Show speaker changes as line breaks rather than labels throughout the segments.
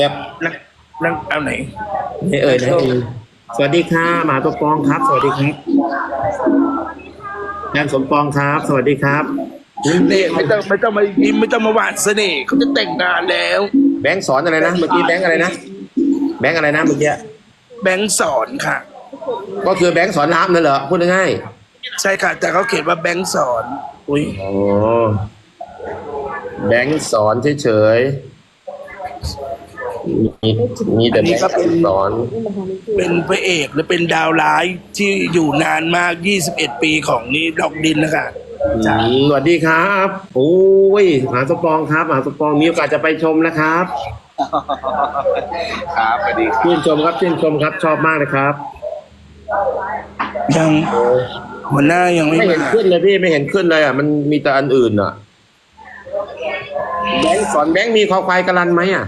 แบบ
นั่งนั่งเอาไหน
ไม่เอ่ยนะสวัสดีค่ะหมาตัวปองครับ สวัสดีครับงานสมปองครับ สวัสดีครับ
นี่ไม่ต้องไม่ต้องมายิ้มไม่ต้องมาหวานเสน่ห์เขาจะแต่งงานแล้ว
แบงค์สอนอะไรนะเมื่อกี้แบงค์อะไรนะแบงค์อะไรนะเมื่อกี้
แบงค์สอนค่ะ
ก็คือแบงค์สอนรามนั่นเหรอพูดง่าย
ใช่ค่ะ แต่เขาเขียนว่าแบงค์สอน อุ้ย
ๆโอ้แบงค์สอนเฉยๆ มีมีแต่แบงค์สอน
เป็นพระเอกหรือเป็นดาวร้ายที่อยู่นานมาก 21 ปีของนี่ดอกดินนะคะ
อืมสวัสดีครับโอ้ยหมาสมปองครับหมาสมปองมีโอกาสจะไปชมนะครับ
ครับสวัสดีครับ
ชื่นชมครับชื่นชมครับชอบมากเลยครับ
ยังหัวหน้ายังไม่
ไม่เห็น
มา
ขึ้นเลยพี่ไม่เห็นขึ้นเลยอะมันมีแต่อันอื่นอะแบงค์สอนแบงค์มีคอควายกระลันไหมอะ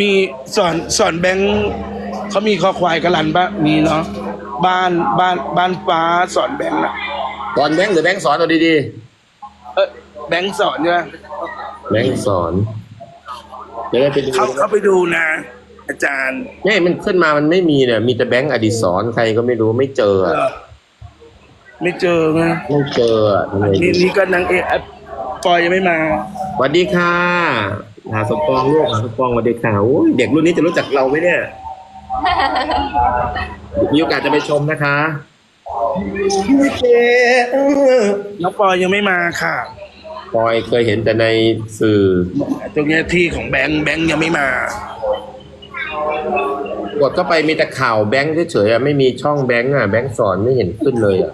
มีสอนสอนแบงค์เขามีคอควายกระลันปะมีเนาะบ้านบ้านบ้านฟ้าสอนแบงค์นะ
สอนแบงค์หรือแบงค์สอนเอาดี
เออแบงค์สอนเนี่ย
ๆแบงค์สอนเดี๋ยวเราไปดู
เขาเขาไปดูนะ อาจารย์
เนี่ยมันขึ้นมามันไม่มีเนี่ยมีแต่แบงค์อดิศรใครก็ไม่รู้ไม่เจออะ
เหรอไม่เจอไง
ไม่เจออะทำไม
นี่นี่ก็นางเอกอะปอยยังไม่มา
สวัสดีค่ะ หาสมปองลูกหาสมปองสวัสดีค่ะโอ้ยเด็กรุ่นนี้จะรู้จักเราไหมเนี่ย มีโอกาสจะไปชมนะคะ
น้องปอยยังไม่มาค่ะ
ปอยเคยเห็นแต่ในสื่อ
ตรงเนี้ยที่ของแบงค์แบงค์ยังไม่มา
กดเข้าไปมีแต่ข่าวแบงค์เฉยๆอะไม่มีช่องแบงค์อะแบงค์สอนไม่เห็นขึ้นเลยอะ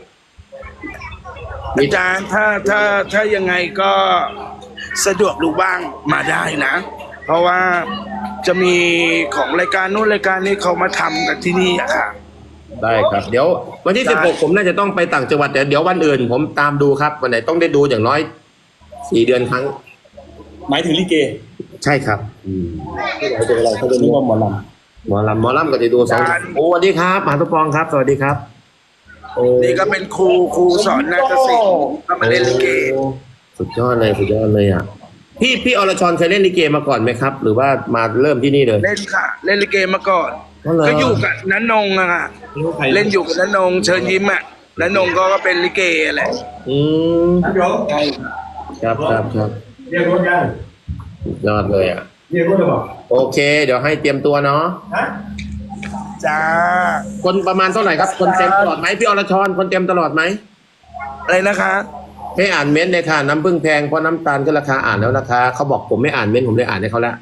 อาจารย์ถ้าถ้าถ้ายังไงก็ สะดวกหรือว่างมาได้นะ เพราะว่าจะมีของรายการนู้นรายการนี้เขามาทำกันที่นี่อะค่ะ
ได้ครับ เดี๋ยววันที่
ได้
สิบหกผมน่าจะต้องไปต่างจังหวัดแต่เดี๋ยววันอื่นผมตามดูครับ วันไหนต้องได้ดูอย่างน้อยสี่เดือนครั้ง
หมายถึงลิเก
ใช่ครับอืม
ไม่เป็นไรเขาจะนึกว่าหมอล
หมอลำหมอลำก็จะดูสองโอ้สวัสดีครับหมาตุปองครับ สวัสดีครับโอ้
นี่ก็เป็นครูครูสอนนาฏศิลป์ก็มาเล่นลิเก
โอ้ สุดยอดเลยสุดยอดเลยอะพี่พี่อรชรเคยเล่นลิเกมาก่อนไหมครับ หรือว่ามาเริ่มที่นี่เลย
เล่นค่ะ เล่นลิเกมาก่อน
อ๋อเหรอ
ก็อยู่กับนันนงอะค่ะำเล่นอยู่กับนันนงเชิญยิ้มอะนันนงก็ก็เป็นลิเกแหละ
อืม
เดี๋ยว
ครับครับครับ
เรียกรถยัง
สุดยอดเลยอะ
เรียกรถหรือเปล่า
โอเค เดี๋ยวให้เตรียมตัวเนาะ
ฮะ
จ้า
คนประมาณเท่าไหร่ครับ คนเต็มตลอดไหมพี่อรชรคนเต็มตลอดไหม
อะไรนะคะ
ให้อ่านเม้นต์เลยค่ะน้ำผึ้งแพงเพราะน้ำตาลก็ราคาอ่านแล้วนะคะเขาบอกผมไม่อ่านเม้นต์ผมเลยอ่านให้เขาแล้ว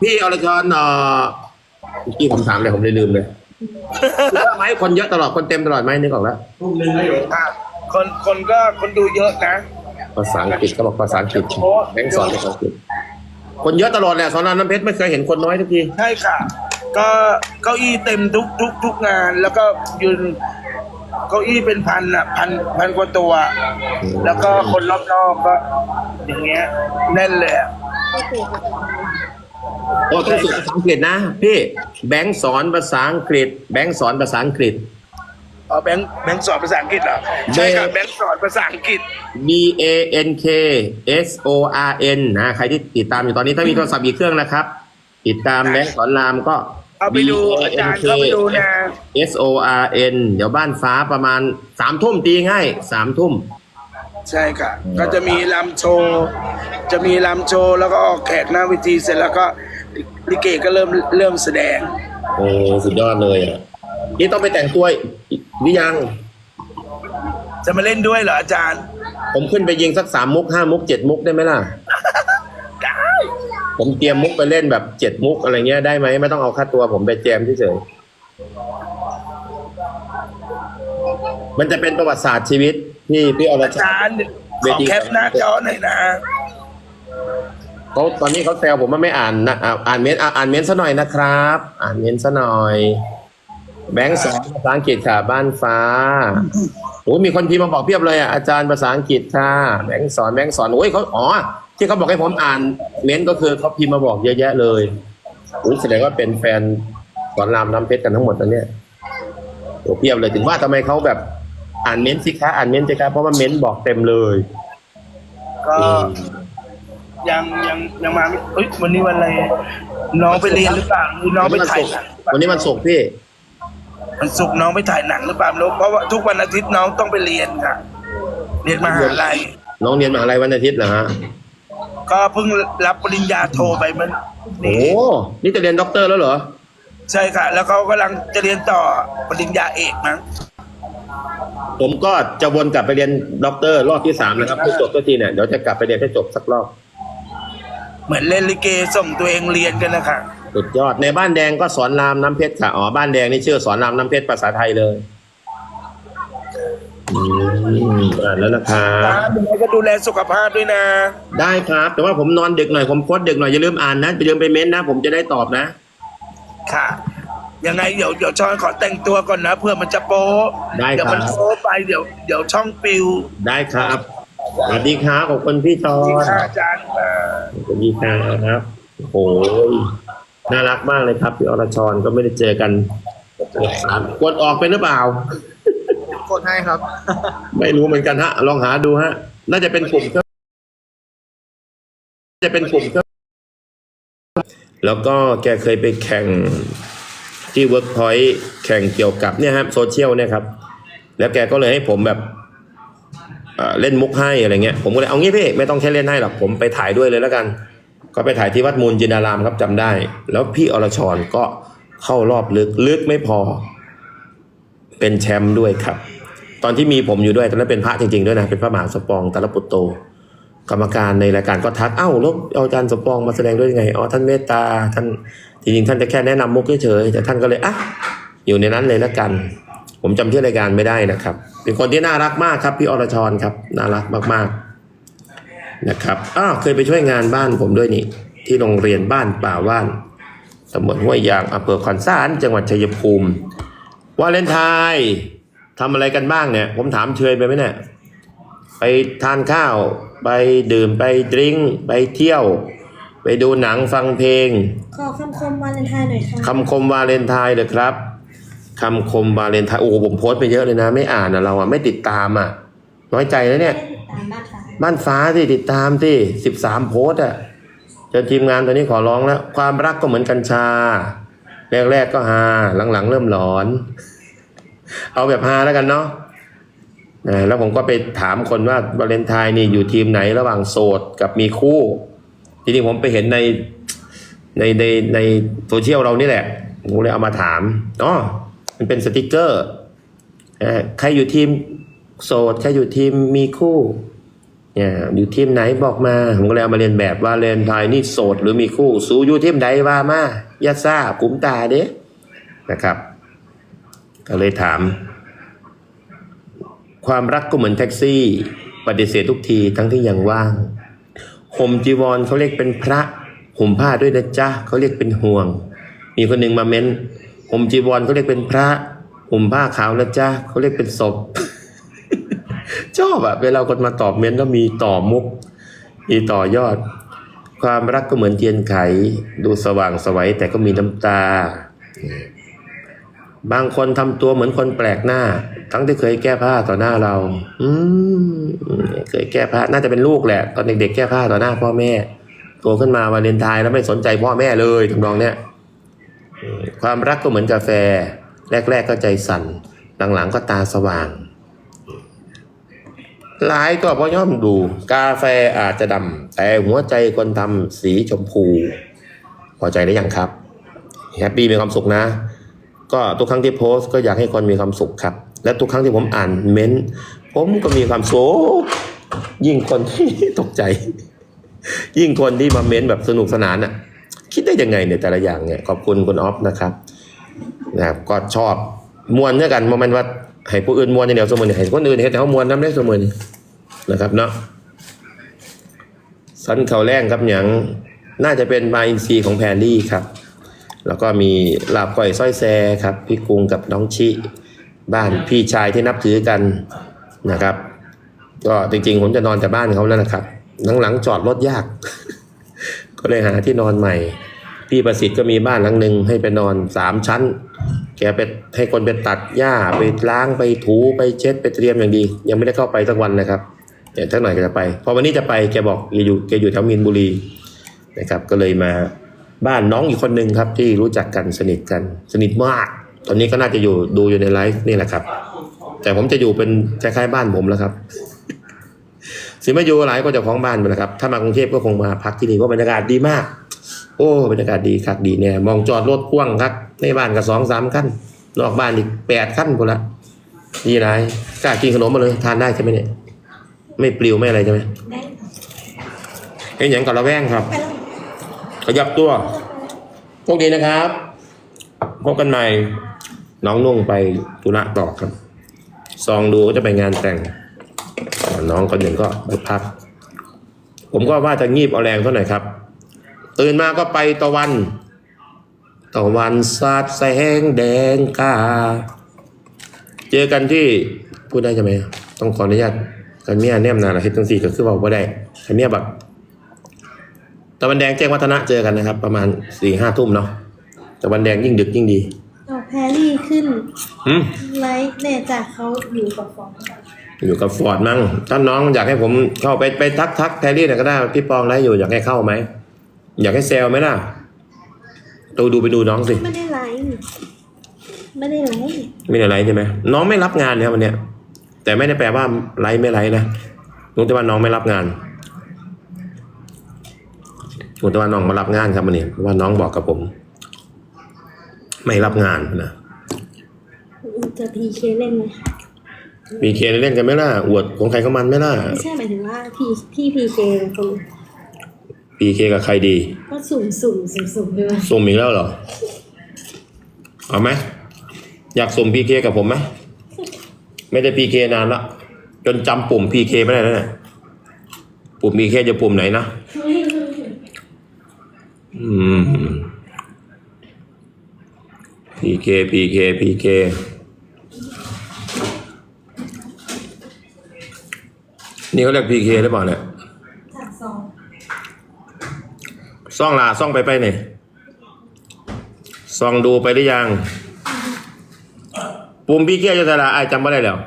พี่อรชรเอ่อเมื่อกี้ผมถามเลยผมเลยลืมเลยเยอะไหมคนเยอะตลอดคนเต็มตลอดไหมนึกออกแล้ว
ทุ่มหนึ่งนะโยม
อะคนคนก็คนดูเยอะนะ
ภาษาอังกฤษเขาบอกภาษาอังกฤษแบงค์สอนภาษาอังกฤษคนเยอะตลอดแหละสอนรามน้ำเพชรไม่เคยเห็นคนน้อยทุกที
ใช่ค่ะ ก็เก้าอี้เต็มทุกทุกทุกงาน แล้วก็ยืน เก้าอี้เป็นพันอะพันพันกว่าตัว แล้วก็คนรอบนอกก็ อย่างเงี้ย แน่นเลยอะ
โอ้ต้องฝึกภาษาอังกฤษนะพี่แบงค์สอนภาษาอังกฤษ แบงค์สอนภาษาอังกฤษ
อ๋อแบงค์แบงค์สอนภาษาอังกฤษเหรอใช่ค่ะแบงค์สอนภาษาอังกฤษ
B A N K S O R N นะใครที่ติดตามอยู่ตอนนี้ถ้ามีโทรศัพท์อีกเครื่องนะครับ ติดตามแบงค์สอนรามก็
เอาไปดูอาจารย์เข้าไปดูนะ
S O R N เดี๋ยวบ้านฟ้าประมาณสามทุ่มตีง่ายสามทุ่ม
ใช่ค่ะ ก็จะมีลำโชว์ จะมีลำโชว์แล้วก็ออกแขกหน้าเวทีเสร็จแล้วก็ลิเกก็เริ่มเริ่มแสดง
โอ้สุดยอดเลยอะ นี่ต้องไปแต่งตัวอีกหรือยัง
จะมาเล่นด้วยเหรออาจารย์
ผมขึ้นไปยิงสักสามมุกห้ามุกเจ็ดมุกได้ไหมล่ะ
ได้
ผมเตรียมมุกไปเล่นแบบเจ็ดมุกอะไรเงี้ยได้ไหมไม่ต้องเอาค่าตัวผมไปแจมเฉยๆมันจะเป็นประวัติศาสตร์ชีวิตที่พี่อร
อา
ชา
จารย์ขอแคปหน้าจอหน่อยนะ
เขาตอนนี้เขาแซวผมว่าไม่อ่านนะอ่าอ่านเม้นต์อ่าอ่านเม้นต์ซะหน่อยนะครับ อ่านเม้นต์ซะหน่อย แบงค์สอนภาษาอังกฤษค่ะบ้านฟ้าโอ้ยมีคนพิมพ์มาบอกเพียบเลยอะอาจารย์ภาษาอังกฤษค่ะแบงค์สอนแบงค์สอนโอ้ยเขาอ๋อ ที่เขาบอกให้ผมอ่านเม้นต์ก็คือเขาพิมพ์มาบอกเยอะแยะเลยโอ้ยแสดงว่าเป็นแฟนสอนรามน้ำเพชรกันทั้งหมดตอนเนี้ยโอ้เพียบเลยถึงว่าทำไมเขาแบบอ่านเม้นต์สิคะอ่านเม้นต์สิคะเพราะว่าเม้นต์บอกเต็มเลย
ก็
อืม
ยังยังยังมาไม่เอ้ยวันนี้วันอะไรน้องไปเรียนหรือเปล่าหรือน้องไปถ่ายหนังหรือเปล่า
วันนี้มันศุกร์พี่
วันศุกร์น้องไปถ่ายหนังหรือเปล่าไม่รู้เพราะว่าทุกวันอาทิตย์น้องต้องไปเรียนค่ะ เรียนมหาลัย
น้องเรียนมหาลัยวันอาทิตย์เหรอฮะ
ก็เพิ่งรับปริญญาโทไปมัน
โอ้
นี่
นี่จะเรียนด็อกเตอร์แล้วเหรอ
ใช่ค่ะ แล้วเขากำลังจะเรียนต่อปริญญาเอกมั้ง
ผมก็จะวนกลับไปเรียนด็อกเตอร์รอบที่สามนะครับไม่จบก็ทีเนี่ยเดี๋ยวจะกลับไปเรียนให้จบสักรอบ
เหมือนเล่นลิเกส่งตัวเองเรียนกันนะคะ
สุดยอดในบ้านแดงก็สอนรามน้ำเพชรค่ะอ๋อบ้านแดงนี่ชื่อสอนรามน้ำเพชรภาษาไทยเลย อืมอ่านแล้วนะครับ
ยังไงก็ดูแลสุขภาพด้วยนะ
ได้ครับ แต่ว่าผมนอนดึกหน่อย ผมโพสต์ดึกหน่อย อย่าลืมอ่านนะอย่าลืมไปเม้นต์นะ ผมจะได้ตอบนะ
ค่ะ ยังไงเดี๋ยวเดี๋ยวช้อนขอแต่งตัวก่อนนะเพื่อมันจะโป๊ะ
ได้ครับ
เดี๋ยวมันโป๊ะไปเดี๋ยวเดี๋ยวช่องปิว
ได้ครับสวัสดีครับขอบคุณพี่ชอ
ที่
น
ค่าอาจารย์มา
สวัสดีครับโอ้ยน่ารักมากเลยครับพี่อรชรก็ไม่ได้เจอกันกดออกเป็นหรือเปล่า
ก ดให้ครับ
ไม่รู้เหมือนกันฮะ ลองหาดูฮะ น่าจะเป็นกลุ่มเครื่องจะเป็นกลุ่มเครื่องแล้วก็แกเคยไปแข่งที่เวิร์กพอยต์แข่งเกี่ยวกับเนี่ยครับโซเชียลเนี่ยครับ แล้วแกก็เลยให้ผมแบบเอ่อเล่นมุกให้อะไรเงี้ย ผมก็เลยเอางี้พี่ไม่ต้องแค่เล่นให้หรอกผมไปถ่ายด้วยเลยแล้วกัน ก็ไปถ่ายที่วัดมูลจินดารามครับจำได้ แล้วพี่อรชรก็เข้ารอบลึกลึกไม่พอ เป็นแชมป์ด้วยครับ ตอนที่มีผมอยู่ด้วยตอนนั้นเป็นพระจริงๆด้วยนะเป็นพระมหาสปองตาลปุตโต กรรมการในรายการก็ทักเอ้าล้วเอาอาจารย์สปองมาแสดงด้วยยังไงอ๋อท่านเมตตาท่านจริงๆท่านจะแค่แนะนำมุกเฉยๆแต่ท่านก็เลยอะอยู่ในนั้นเลยละกัน ผมจำชื่อรายการไม่ได้นะครับ เป็นคนที่น่ารักมากครับพี่อรชรครับน่ารักมากๆนะครับอ้าวเคยไปช่วยงานบ้านผมด้วยนี่ที่โรงเรียนบ้านป่าว่านตำบลห้วยยางอำเภอขอนสารจังหวัดชัยภูมิวาเลนไทน์ ทำอะไรกันบ้างเนี่ย ผมถามเชยไปไหมเนี่ยไปทานข้าว ไปดื่มไปดริงก์ไปเที่ยว ไปดูหนังฟังเพลง
ขอคำคมวาเลนไทน์หน่อยค่ะ
คำคมวาเลนไทน์เลยครับคำคมวาเลนไทน์โอ้โหผมโพสต์ไปเยอะเลยนะ ไม่อ่านอะเราอะไม่ติดตามอะน้อยใจแล้วเนี่ย
ได้ติดตามบ้านค่ะ
บ้านฟ้าที่ติดตามที่สิบสามโพสต์อะจนทีมงานตอนนี้ขอร้องแล้ว ความรักก็เหมือนกัญชา แรกๆก็ฮาหลังๆเริ่มหลอน เอาแบบฮาแล้วกันเนาะแล้วผมก็ไปถามคนว่าวาเลนไทน์นี่อยู่ทีมไหนระหว่างโสดกับมีคู่ทีนี้ผมไปเห็นในในในในโซเชียลเรานี่แหละผมเลยเอามาถามอ๋อมันเป็นสติกเกอร์ใครอยู่ทีมโสดใครอยู่ทีมมีคู่เนี่ยอยู่ทีมไหนบอกมา ผมก็เลยเอามาเรียนแบบว่าเลนไทน์นี่โสดหรือมีคู่ สู้อยู่ทีมใดว่ามายาซ่ากุ้มตาเด้นะครับ ก็เลยถาม ความรักก็เหมือนแท็กซี่ ปฏิเสธทุกทีทั้งที่ยังว่าง ห่มจีวรเขาเรียกเป็นพระ ห่มผ้าด้วยนะจ๊ะเขาเรียกเป็นห่วง มีคนหนึ่งมาเม้นห่มจีวรเขาเรียกเป็นพระห่มผ้าขาวนะจ๊ะเขาเรียกเป็นศพชอบอะเวลาคนมาตอบเม้นแล้วมีต่อมุก มีต่อยอด ความรักก็เหมือนเทียนไข ดูสว่างสวัยแต่ก็มีน้ำตา บางคนทำตัวเหมือนคนแปลกหน้า ทั้งที่เคยแก้ผ้าต่อหน้าเรา อืมเคยแก้ผ้าน่าจะเป็นลูกแหละ ตอนเด็กๆแก้ผ้าต่อหน้าพ่อแม่โตขึ้นมาวาเลนไทน์แล้วไม่สนใจพ่อแม่เลยทำนองเนี้ยความรักก็เหมือนกาแฟ แรก ๆ ก็ใจสั่น หลัง ๆ ก็ตาสว่างหลายก็พอย่อมดู กาแฟอาจจะดำแต่หัวใจคนทำสีชมพู พอใจได้ยังครับ แฮปปี้มีความสุขนะ ก็ทุกครั้งที่โพสต์ก็อยากให้คนมีความสุขครับ และทุกครั้งที่ผมอ่านเม้นผมก็มีความสุขยิ่งคนที่ตกใจ ยิ่งคนที่มาเม้นแบบสนุกสนานอะ คิดได้ยังไงเนี่ยแต่ละอย่างเนี่ยขอบคุณคุณออฟนะครับนะครับก็ชอบมวนด้วยกันโมเมนต์ว่าให้ผู้อื่นมวนอย่างเดียวสมุนให้คนอื่นเห็นเขามวนน้ำได้สมุนนะครับเนาะสันเขาแรงครับอย่างน่าจะเป็นมาอินซีของแพรลี่ครับ แล้วก็มีลาบก้อยสร้อยแซครับ พี่กรุงกับน้องชิ บ้านพี่ชายที่นับถือกันนะครับ ก็จริงๆผมจะนอนแต่บ้านเขาแล้วนะครับหลังๆจอดรถยาก ก็เลยหาที่นอนใหม่ พี่ประสิทธิ์ก็มีบ้านหลังหนึ่งให้ไปนอนสามชั้น แกไปให้คนไปตัดหญ้าไปล้างไปถูไปเช็ดไปเตรียมอย่างดี ยังไม่ได้เข้าไปสักวันนะครับเดี๋ยวทักหน่อยก็จะไป พอวันนี้จะไปแกบอกแกอยู่แกอยู่แถวมีนบุรีนะครับ ก็เลยมา บ้านน้องอีกคนหนึ่งครับ ที่รู้จักกันสนิทกัน สนิทมาก ตอนนี้ก็น่าจะอยู่ดูอยู่ในไลฟ์นี่แหละครับ แต่ผมจะอยู่เป็นคล้ายๆบ้านผมแล้วครับสิมาอยู่หลายก็เจะของบ้านไปแล้วครับ ถ้ามากรุงเทพก็คงมาพักที่นี่เพราะบรรยากาศดีมาก โอ้บรรยากาศดีคักดีเนี่ยมองจอดรถกว้างครับในบ้านก็สองสามขั้น นอกบ้านอีกแปดขั้นคนละดีไรกล้ากินขนมมาเลยทานได้ใช่ไหมเนี่ยไม่ปลิวไม่อะไรใช่ไหม
ได้
เห็นอย่างกับระแวงครับ
ไปแล้ว
ขยับตัวโชคดีนะครับ พบกันใหม่ น้องนุ่งไปธุระต่อครับ ซองดูก็จะไปงานแต่ง น้องคนหนึ่งก็ไปพัก ผมก็ว่าจะงีบเอาแรงเท่าไหร่ครับ ตื่นมาก็ไปตะวัน ตะวันสาดแสงแดงกา เจอกันที่พูดได้ใช่ไหม ต้องขออนุญาตกันเมียแนมนาละเฮ็ดจังสี่ก็คือเว่าบ่ได้กันเมียแบบ ตะวันแดงแจ้งวัฒนะเจอกันนะครับ ประมาณสี่ห้าทุ่มเนาะตะวันแดงยิ่งดึกยิ่งดี
เอาแพรรี่ขึ้น
หืม
ไลฟ์เนี่ยจากเขาอยู่กับฟอง
อยู่กับฟอร์ดมั้งถ้าน้องอยากให้ผมเข้าไปไปทักทักแพรรี่หน่อยก็ได้พี่ปองไลฟ์อยู่อยากให้เข้าไหมอยากให้เซลไหมล่ะตูดูไปดูน้องสิ
ไม่ได้ไลฟ์ไม่ได้ไลฟ์
ไม่ได้ไลฟ์ใช่ไหมน้องไม่รับงานเนี่ยวันเนี้ยแต่ไม่ได้แปลว่าไลฟ์ไม่ไลฟ์นะรู้แต่ว่าน้องไม่รับงาน รู้แต่ว่าน้องมารับงานครับวันนี้เพราะว่าน้องบอกกับผม ไม่รับงานนะ
จะพีเคเล่นไหม
มีเคเล่นกันไหมล่ะอวดของใครของมันไหมล่ะ
ไม่ใช่หมายถึงว่าพี่พี่พีเคคน
พีเคกับใครดี
ก็สุ่มสุ่มสุ่มสุ่มเลย
สุ่มอีกแล้วเหรอเอาไหมอยากสุ่มพีเคกับผมไหมไม่ได้พีเคนานละจนจำปุ่มพีเคไม่ได้แล้วเนี่ยปุ่มพีเคจะปุ่มไหนนะอืม พีเคพีเคพีเคนี่เขาเรียกพีเคหรือเปล่าเนี่ย
ซอง
ซ่องลาซ่องไปไปเนี่ยซ่องดูไปหรือยัง ปุ่มพี่เกียร์จะลาไอจำไม่ได้แล้ว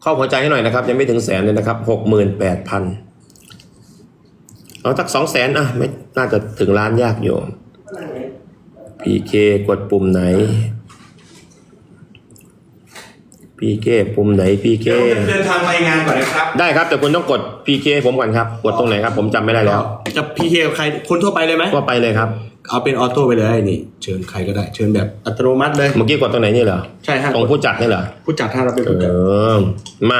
เข้าหัวใจให้หน่อยนะครับ ยังไม่ถึงแสนเลยนะครับหกหมื่นแปดพัน เอาสักสองแสนอะไม่น่าจะถึงล้านยากอยู่พีเคกดปุ่มไหนพีเคปุ่มไหนพีเค
เดี๋ยวผมจะเดินทางไปงานก่อนนะครับ
ได้ครับ แต่คุณต้องกดพีเคผมก่อนครับ กดตรงไหนครับ ผมจำไม่ได้แล้ว
จะพีเคกับใครคนทั่วไปเลยไหม
ก็ไปเลยครับ
เอาเป็นออโต้ไปเลยนี่ เชิญใครก็ได้ เชิญแบบอัตโนมัติเลย
เมื่อกี้กดตรงไหนนี่เหรอ
ใช่ฮะ
ตรงผู้จัดนี่เหรอ
ผู้จัดถ้าเราเป็น
เอ
ผู้จัด
อมา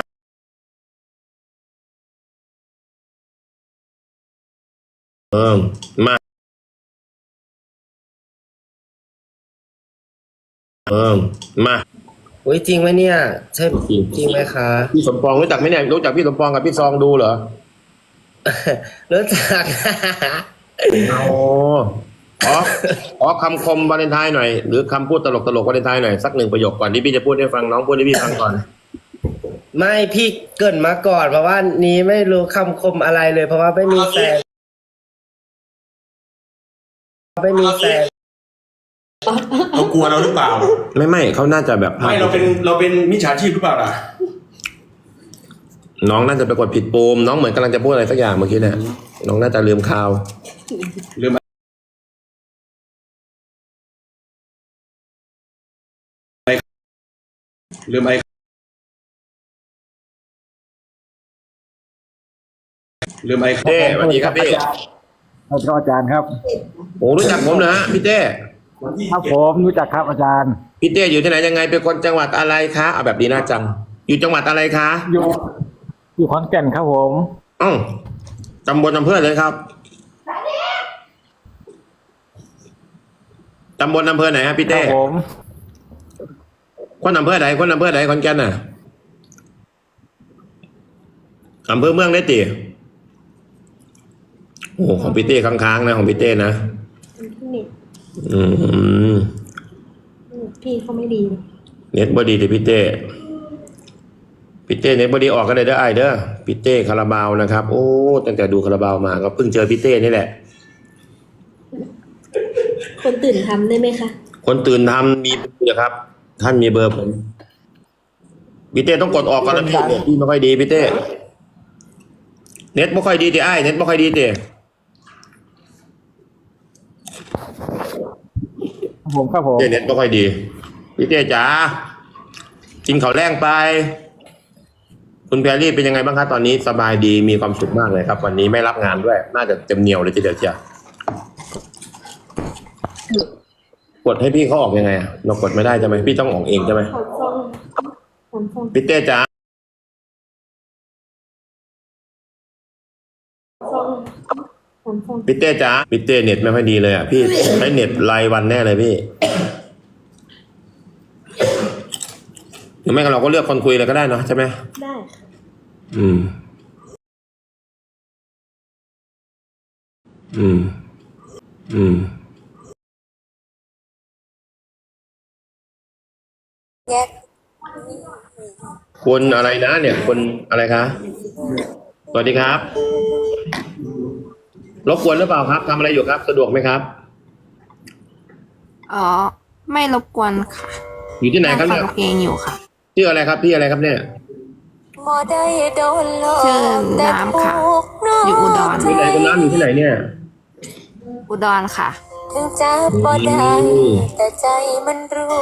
มาเออมา
อุ้ยจริงไหมเนี่ย ใช่
จริง
จริงไหมคะ
พี่สมปองรู้จักไหมเนี่ยรู้จักพี่สมปองกับพี่ซองดูเหรอ
รู้จัก
โอ้ขอขอคำคมวาเลนไทน์หน่อย หรือคำพูดตลกตลกๆวาเลนไทน์หน่อยสักหนึ่งประโยคก่อนที่พี่จะพูดให้ฟังน้องพูดให้พี่ฟังก่อน
ไม่พี่เกรินมาก่อนเพราะว่านี้ไม่รู้คำคมอะไรเลย เพราะว่าไม่มีแฟน ไม่มีแฟน
เขากลัวเราหรือเปล่า
ไม่ไม่เขาน่าจะแบบ
ไม่เราเป็นเราเป็นมิจฉาชีพหรือเปล่าล่ะ
น้องน่าจะไปกดผิดปุ่มน้องเหมือนกำลังจะพูดอะไรสักอย่างเมื่อกี้เนี่ยน้องน่าจะลืมข่าว
ลืมไอลืมไอลืมไอ
เต้สวัสดีครับพี่
ครับอาจารย์ครับ
โอ้รู้จักผมนะฮะพี่เต้
ครับผมรู้จักครับอาจารย์
พี่เต้อยู่ที่ไหนยังไงเป็นคนจังหวัดอะไรคะเอาแบบดีน่าจัง อยู่จังหวัดอะไรคะ
อยู่ อยู่ขอนแก่นครับผม
อ้าวตำบลอำเภอเลยครับตำบลอำเภอไหนฮะพี่
ครั
เต้
บผม
คนอำเภอไหนคนอำเภอไหนขอนแก่นน่ะอำเภอเมืองได้ตี โอ้ของพี่เต้ค้างๆนะของพี่เต้นะ
พี่เน็ต
อืม
พี่เขาไม่ดี
เน็ตบอดีแต่พี่เต้พี่เต้เน็ตบอดีออกกันเลยเด้อไอายเด้อพี่เต้คาราบาวนะครับ โอ้ตั้งแต่ดูคาราบาวมาก็เพิ่งเจอพี่เต้นี่แหละ
คนตื่นทำได้ไหมคะ
คนตื่นทำมีเบอร์ครับ ท่านมีเบอร์ผมพี่เต้ต้องกดออกก่อนนะพี่เน็ตพี่ไม่ค่อยดีพี่เต้เน็ตไม่ค่อยดีติไอ้ายเน็ตไม่ค่อยดีติ
ครับ ผมครับผม
เต้เน็ตไม่ค่อยดี พี่เต้จ๋ากินข้าวแรงไป คุณแพรรี่เป็นยังไงบ้างครับตอนนี้สบายดีมีความสุขมากเลยครับ วันนี้ไม่รับงานด้วย น่าจะเต็มเหนียวเลยทีเดียวเชียวกดให้พี่เขาออกยังไงอะเรากดไม่ได้ใช่ไหมพี่ต้องออกเองใช่ไหม
สามซองสามซอง
พี่เต้จ๋า พี่เต้จ๋าพี่เต้เน็ตไม่ค่อยดีเลยอะพี่ใช้เน็ตรายวันแน่เลยพี่หรือไม่ก็เราก็เลือกคนคุยเลยก็ได้เนอะใช่ไหม
ได้ค่ะ
อืม อืม อืมคนอะไรนะเนี่ยคนอะไรคะสวัสดีครับ รบกวนหรือเปล่าครับทำอะไรอยู่ครับ สะดวกไหมครับ
อ๋อ ไม่รบกวนค่ะ
อยู่ที่ไหนครับ
ฟั
เนี่ย
งเพลงอยู่ค่ะ
ชื่ออะไรครับพี่อะไรครับเนี่ย
ชื่อน้ำค่ะอยู่อุดร
ที่ไหนคนน้ำอยู่ที่ไหนเนี่ย
อุดรค่ะ
ถึงจับบ่ได้ แต่ใจมันรู้